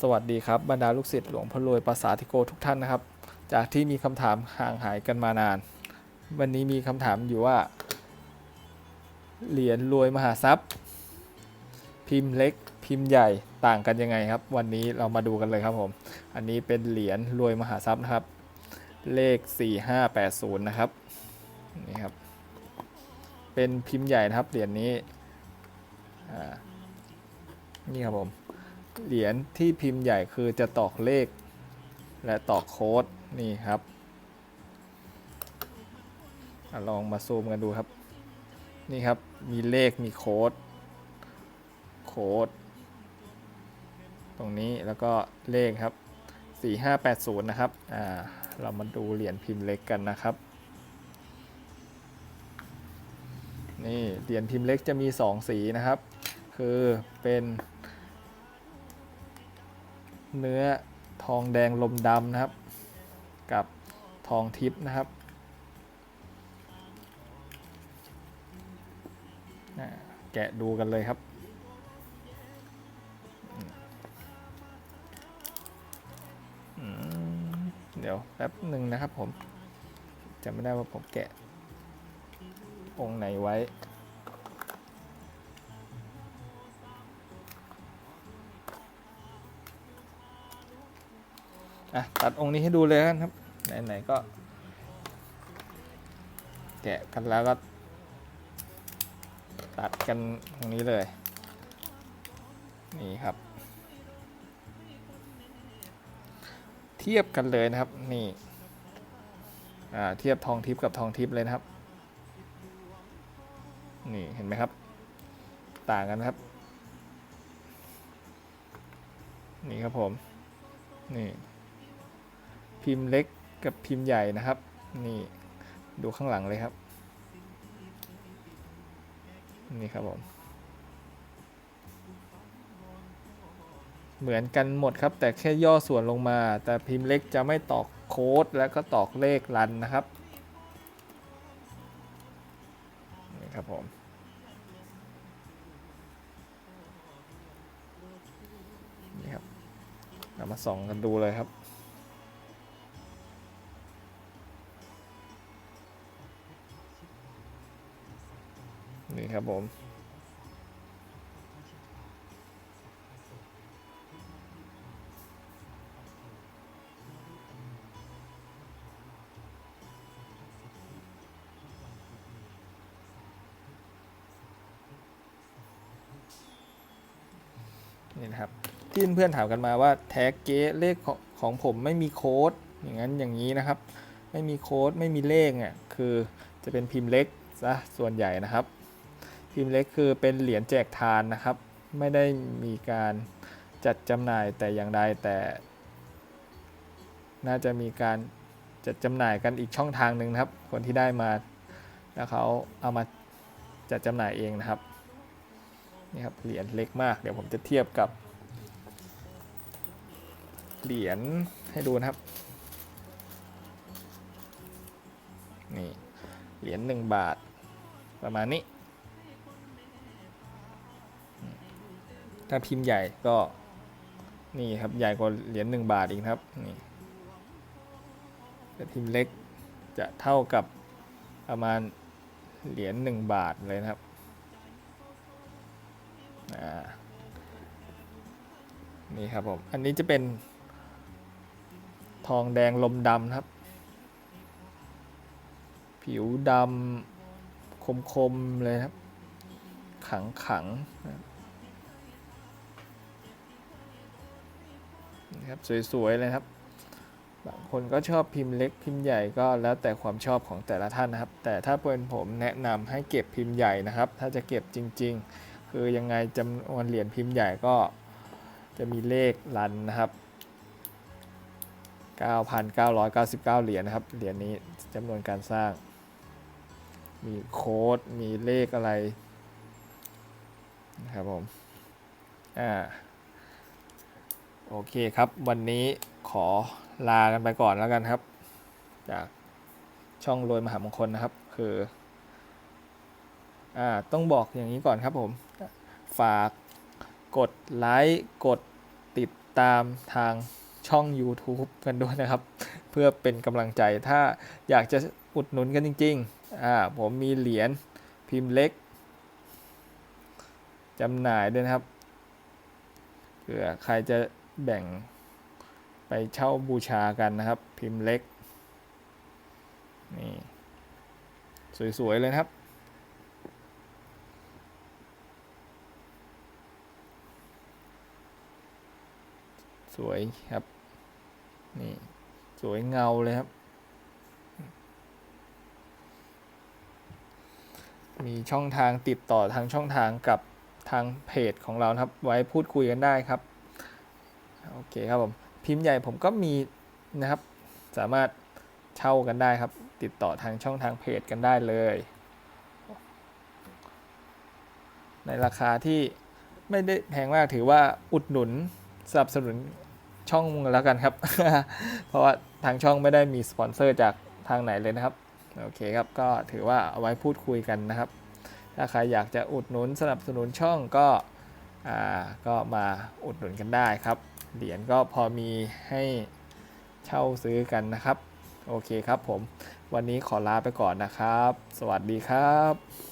สวัสดีครับบรรดาลูกศิษย์หลวงพ่อรวยภาษาธิโกทุกท่านนะครับ จากที่มีคำถามห่างหายกันมานาน วันนี้มีคำถามอยู่ว่า เหรียญรวยมหาทรัพย์ พิมพ์เล็ก พิมพ์ใหญ่ต่างกันยังไงครับ วันนี้เรามาดูกันเลยครับผม อันนี้เป็นเหรียญรวยมหาทรัพย์นะครับ เลข 4580 นะครับนี่ครับ เป็นพิมพ์ใหญ่นะครับเหรียญนี้นี่ครับผม เหรียญที่พิมพ์ใหญ่คือจะตอกเลข และตอกโค้ดนี่ครับอลองมาซูมกันดูครับ นี่ครับมีเลขมีโค้ด โค้ด ตรงนี้แล้วก็เลขครับ 4580 นะครับ อ่า เรามาดูเหรียญพิมพ์เล็กกันนะครับ นี่เหรียญพิมพ์เล็กจะมี 2 สีนะครับ คือเป็น เนื้อทองแดงลมดำนะครับ กับทองทิพย์นะครับแกะดูกันเลยครับ เดี๋ยวแป๊บหนึ่งนะครับผมจำไม่ได้ว่าผมแกะองค์ไหนไว้ อะตัดองค์นี้ให้ดูเลยกันครับ ไหนๆก็ แกะกันแล้วก็ ตัดกันตรงนี้เลย นี่ครับ เทียบกันเลยนะครับ นี่อ่าเทียบทองทิพย์กับทองทิพย์เลยนะครับ นี่เห็นไหมครับ ต่างกันครับ นี่ครับผม นี่ พิมพ์เล็กกับพิมพ์ใหญ่นะครับ นี่ดูข้างหลังเลยครับ นี่ครับผม เหมือนกันหมดครับ แต่แค่ย่อส่วนลงมา แต่พิมพ์เล็กจะไม่ตอกโค้ดแล้วก็ตอกเลขรันนะครับ นี่ครับผมนี่ครับเรามาส่องกันดูเลยครับ ครับผม นี่นะครับ ที่เพื่อนถามกันมาว่าแท็กเก๊เลขของของผมไม่มีโค้ด อย่างนั้นอย่างนี้นะครับ ไม่มีโค้ดไม่มีเลขเนี่ยคือจะเป็นพิมพ์เล็กซะส่วนใหญ่นะครับ พิมเล็กคือเป็นเหรียญแจกทานนะครับ ไม่ได้มีการจัดจำหน่ายแต่อย่างใดแต่ น่าจะมีการจัดจำหน่ายกันอีกช่องทางหนึ่งนะครับ คนที่ได้มาแล้วเขาเอามาจัดจำหน่ายเองนะครับนี่ครับเหรียญเล็กมากเดี๋ยวผมจะเทียบกับ เหรียญให้ดูนะครับนี่เหรียญหนึ่งบาทประมาณนี้ ถ้าพิมพ์ใหญ่ก็นี่ครับใหญ่กว่าเหรียญหนึ่งบาทอีกครับนี่แต่พิมพ์เล็กจะเท่ากับประมาณเหรียญหนึ่งบาทเลยนะครับนี่ครับผมอันนี้จะเป็นทองแดงลมดำครับ ผิวดำคมๆเลยครับ ขังขังๆนะครับ ครับ สวยๆเลยครับ บางคนก็ชอบพิมพ์เล็กพิมพ์ใหญ่ก็แล้วแต่ความชอบของแต่ละท่านนะครับ แต่ถ้าเป็นผมแนะนำให้เก็บพิมพ์ใหญ่นะครับ ถ้าจะเก็บจริง ๆ คือยังไงจำนวนเหรียญพิมพ์ใหญ่ก็จะมีเลขรันนะครับ 9,999 เหรียญนะครับ เหรียญนี้จำนวนการสร้าง มีโค้ด มีเลขอะไรนะครับผม อ่า โอเคครับ วันนี้ขอลากันไปก่อนแล้วกันครับ จากช่องรวยมหามงคลนะครับ คืออ่าต้องบอกอย่างนี้ก่อนครับผม ฝากกดไลค์กดติดตามทางช่อง YouTube กันด้วยนะครับ เพื่อเป็นกำลังใจถ้าอยากจะอุดหนุนกันจริงๆอ่าผมมีเหรียญพิมพ์เล็กจำหน่ายด้วยนะครับเผื่อใครจะ แบ่งไปเช่าบูชากันนะครับ พิมพ์เล็ก นี่ สวย ๆ เลยครับ สวยครับ นี่ สวยเงาเลยครับ มีช่องทางติดต่อทางช่องทางกับทางเพจของเรานะครับ ไว้พูดคุยกันได้ครับ โอเคครับผม พิมพ์ใหญ่ผมก็มีนะครับ สามารถเช่ากันได้ครับ ติดต่อทางช่องทางเพจกันได้เลย ในราคาที่ไม่ได้แพงมากถือว่าอุดหนุนสนับสนุนช่องแล้วกันครับ เพราะว่าทางช่องไม่ได้มีสปอนเซอร์จากทางไหนเลยนะครับ โอเคครับ ก็ถือว่าเอาไว้พูดคุยกันนะครับ ถ้าใครอยากจะอุดหนุนสนับสนุนช่องก็ อ่า ก็มาอุดหนุนกันได้ครับ เหรียญก็พอมีให้เช่าซื้อกันนะครับ โอเคครับผม วันนี้ขอลาไปก่อนนะครับ สวัสดีครับ